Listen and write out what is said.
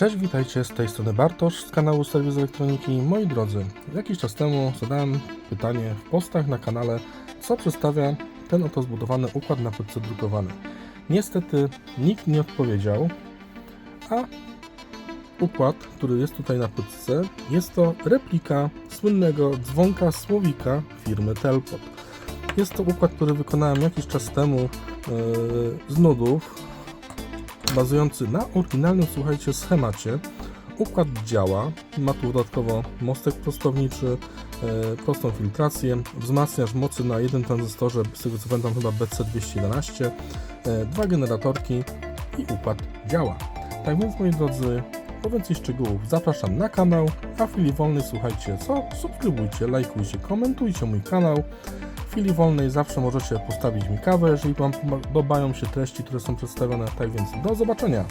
Cześć, witajcie z tej strony Bartosz z kanału Serwis Elektroniki. Moi drodzy, jakiś czas temu zadałem pytanie w postach na kanale, co przedstawia ten oto zbudowany układ na płytce drukowanej. Niestety nikt nie odpowiedział, a układ, który jest tutaj na płytce, jest to replika słynnego dzwonka słowika firmy Telpot. Jest to układ, który wykonałem jakiś czas temu yy, z nudów, bazujący na oryginalnym, słuchajcie, schemacie. Układ działa, ma tu dodatkowo mostek prostowniczy, e, prostą filtrację, wzmacniacz mocy na jednym tranzystorze, z tego co pamiętam chyba BC211, e, dwa generatorki i układ działa. Tak więc moi drodzy, po więcej szczegółów zapraszam na kanał, a w chwili wolnej słuchajcie co? Subskrybujcie, lajkujcie, komentujcie mój kanał. W chwili wolnej zawsze możecie postawić mi kawę, jeżeli Wam podobają się treści, które są przedstawione. Tak więc do zobaczenia.